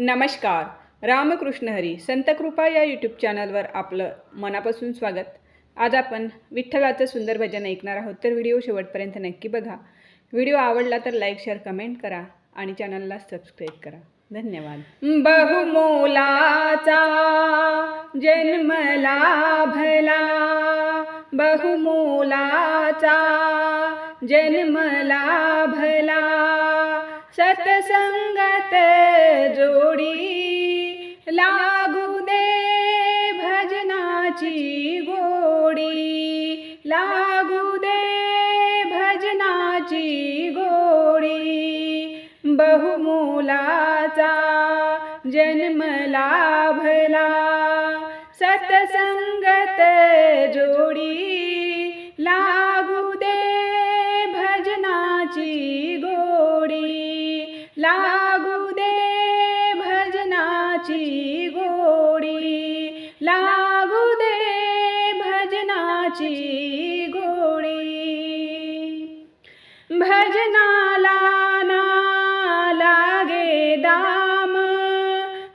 नमस्कार. रामकृष्ण हरी संत कृपा या यूट्यूब चॅनलवर आपलं मनापासून स्वागत. आज आपण विठ्ठलाचं सुंदर भजन ऐकणार आहोत तर व्हिडिओ शेवटपर्यंत नक्की बघा. व्हिडिओ आवडला तर लाईक शेअर कमेंट करा आणि चॅनलला सबस्क्राईब करा. धन्यवाद. बहुमोलाचा जन्मला भला बहुमोलाचा जन्मला भला सतसंगत जोडी लागू दे भजनाची गोडी. लागू दे भजनाची गोडी. बहुमोलाचा जन्मला भला सतसंगत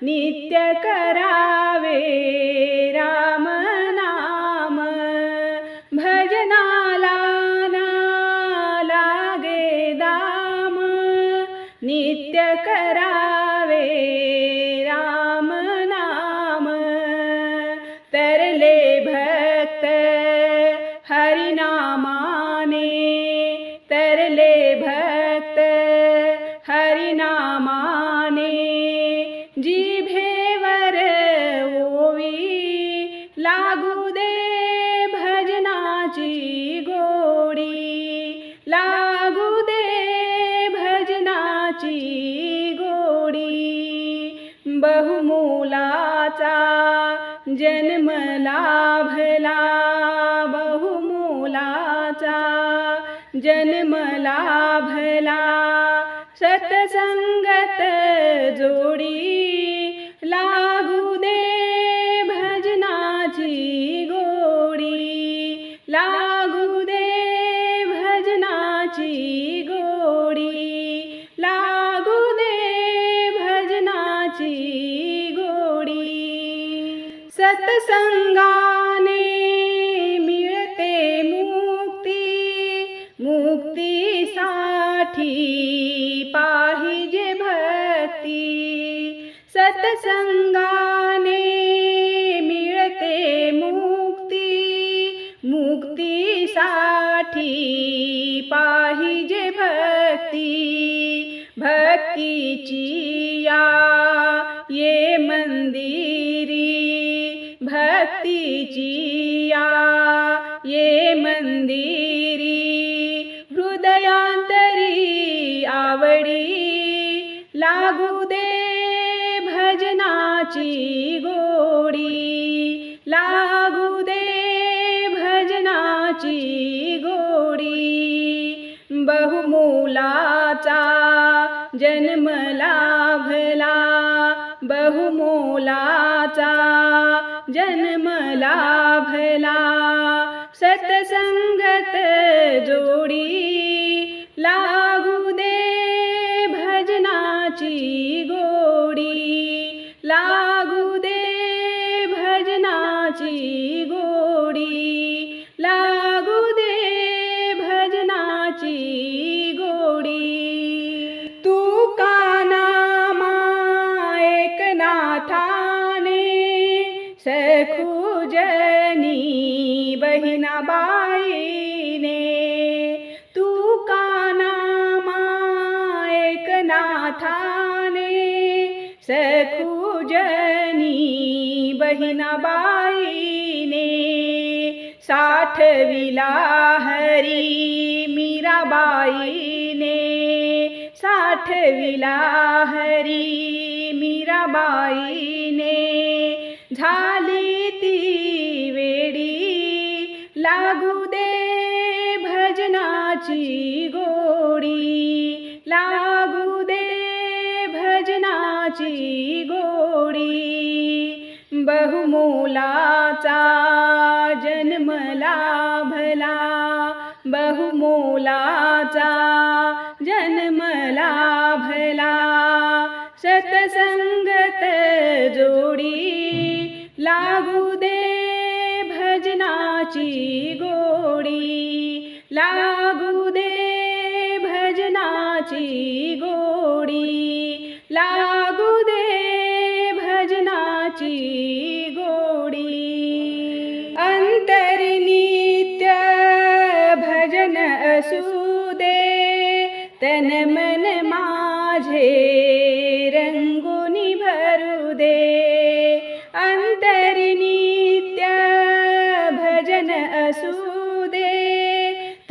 नित्य करावे राम नाम। भजनाला ना लागे दाम। नित्य करावे जन्मलाभला बहुमूलाचा जन्मला भला सतसंगत जोडी सत्संगाने मिळते मुक्ती. मुक्तीसाठी पाहिजे भक्ती. सत्संगाने मिळते मुक्ती. मुक्तीसाठी पाहिजे भक्ती. भक्तीची या ये मंदिर या ये मंदिरी हृदयांतरी आवडी लागू दे भजनाची गोडी लागू दे भजनाची गोडी बहुमूलाचा जन्मला भला बहुमोलाचा जन्मला भला सतसंगत जोडी लागू दे भजनाची गोडी। लागू दे भजनाची गोडी। लागू दे भजनाची गोडी। तू कानामा एकनाथा बाईने तू कानामा एकनाथाने? सखुजनी बहिणाबाईने साठविला हरी मीराबाईने साठविला हरी मीराबाईने झाली लागू दे भजनाची गोडी. लागू दे भजनाची गोडी. बहुमोलाचा जन्मला भला बहुमोलाचा जन्मला भला सतसंगत जोडी लागू भजनाची गोडी लागू दे भजनाची गोडी. लागू दे भजनाची गोडी. अंतर्नित्य भजन असू दे तन मन माझे रंगुनी भरू दे.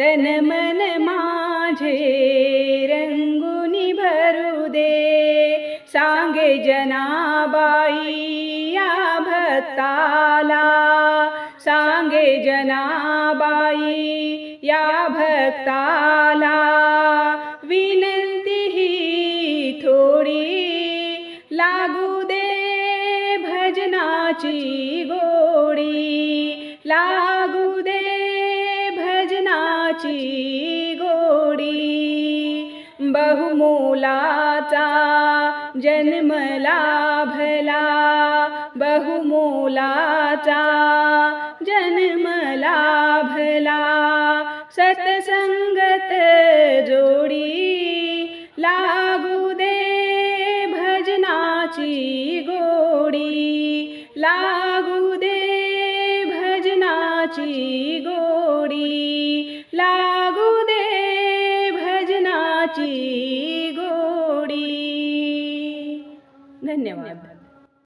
तन मन माझे रंगुनी भरू दे. सांगे जनाबाई या भक्ताला. सांगे जनाबाई या भक्ताला. ची गोडी बहुमोलाचा जन्मला भला बहुमोलाचा जन्मला भला सतसंगत जोडी लागू दे भजनाची गोडी लागू दे भजनाची